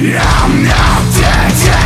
I'm not dead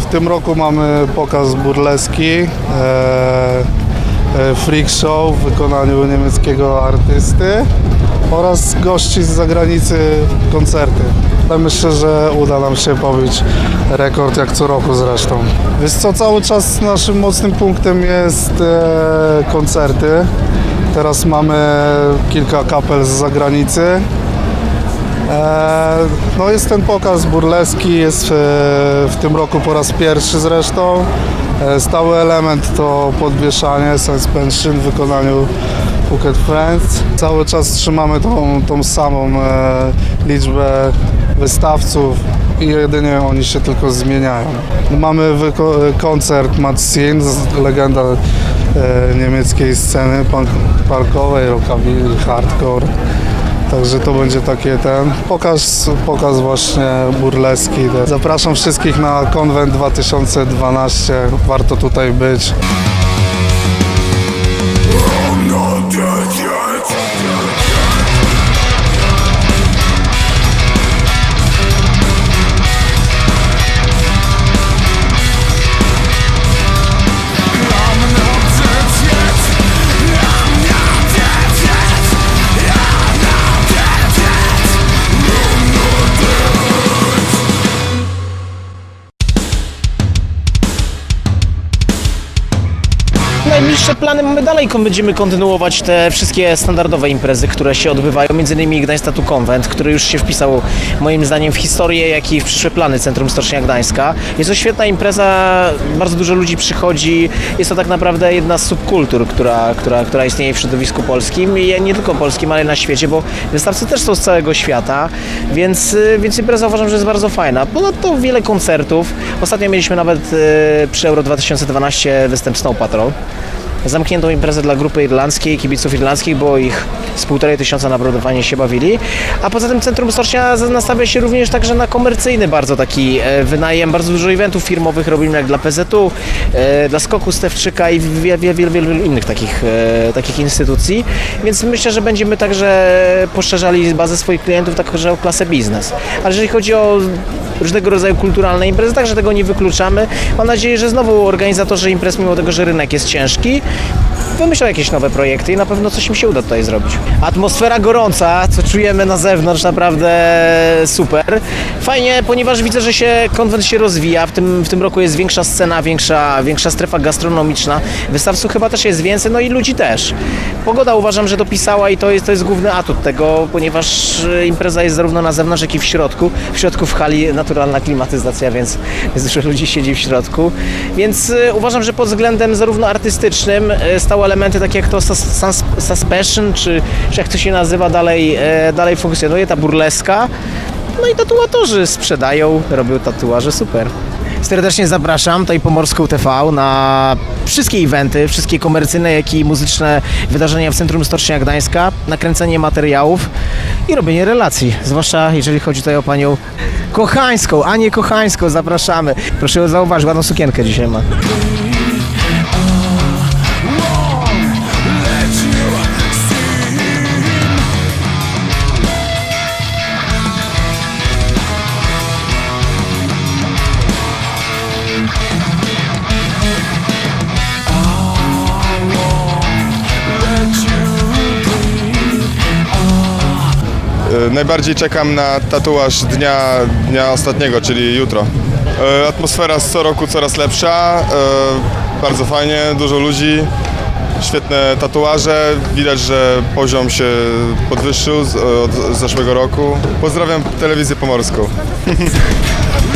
W tym roku mamy pokaz burleski, e, e, freak show w wykonaniu niemieckiego artysty oraz gości z zagranicy koncerty. Myślę, że uda nam się pobić rekord jak co roku zresztą. Wiesz co, cały czas naszym mocnym punktem jest e, koncerty. Teraz mamy kilka kapel z zagranicy. E, No jest ten pokaz burleski, jest e, w tym roku po raz pierwszy zresztą. E, Stały element to podwieszanie, suspension w wykonaniu Phuket Friends. Cały czas trzymamy tą, tą samą liczbę wystawców i jedynie oni się tylko zmieniają. Mamy koncert z- legenda niemieckiej sceny punk- parkowej, rockabilly, hardcore. Także to będzie takie ten pokaz, pokaz właśnie burleski. Zapraszam wszystkich na konwent 2012. Warto tutaj być. Jeszcze plany mamy dalej, będziemy kontynuować te wszystkie standardowe imprezy, które się odbywają, między innymi Gdańsk Tattoo Convent, który już się wpisał moim zdaniem w historię, jak i w przyszłe plany Centrum Stocznia Gdańska. Jest to świetna impreza, bardzo dużo ludzi przychodzi, jest to tak naprawdę jedna z subkultur, która, która, która istnieje w środowisku polskim i nie tylko polskim, ale na świecie, bo wystawcy też są z całego świata, więc, więc impreza uważam, że jest bardzo fajna. Ponadto wiele koncertów. Ostatnio mieliśmy nawet y, przy Euro 2012 występ Snow Patrol. Zamkniętą imprezę dla grupy irlandzkiej, kibiców irlandzkich, było ich z półtorej tysiąca na brodowanie się bawili. A poza tym Centrum Stocznia nastawia się również także na komercyjny bardzo taki e, wynajem. Bardzo dużo eventów firmowych robimy jak dla PZU, e, dla Skoku Stewczyka i wielu, wielu, wielu innych takich, e, takich instytucji. Więc myślę, że będziemy także poszerzali bazę swoich klientów także o klasę biznes. Ale jeżeli chodzi o różnego rodzaju kulturalne imprezy, także tego nie wykluczamy. Mam nadzieję, że znowu organizatorzy imprez, mimo tego, że rynek jest ciężki, wymyślą jakieś nowe projekty i na pewno coś im się uda tutaj zrobić. Atmosfera gorąca, co czujemy na zewnątrz, naprawdę super. Fajnie, ponieważ widzę, że się konwent się rozwija. W tym, w tym roku jest większa scena, większa, większa strefa gastronomiczna. Wystawców chyba też jest więcej, no i ludzi też. Pogoda uważam, że dopisała i to jest, to jest główny atut tego, ponieważ e, impreza jest zarówno na zewnątrz, jak i w środku. W środku w hali naturalna klimatyzacja, więc, dużo ludzi siedzi w środku. Więc e, uważam, że pod względem zarówno artystycznym e, stały elementy takie jak to sus- sus- suspension, czy, czy jak to się nazywa, dalej, e, dalej funkcjonuje, ta burleska. No i tatuatorzy sprzedają, robią tatuaże, super. Serdecznie zapraszam tutaj Pomorską TV na wszystkie eventy, wszystkie komercyjne, jak i muzyczne wydarzenia w Centrum Stocznia Gdańska, nakręcenie materiałów i robienie relacji, zwłaszcza jeżeli chodzi tutaj o panią Kochańską, Anię Kochańską, zapraszamy. Proszę zauważyć, ładną sukienkę dzisiaj ma. Najbardziej czekam na tatuaż dnia, dnia ostatniego, czyli jutro. E, Atmosfera z co roku coraz lepsza, e, bardzo fajnie, dużo ludzi, świetne tatuaże, widać, że poziom się podwyższył od zeszłego roku. Pozdrawiam telewizję pomorską.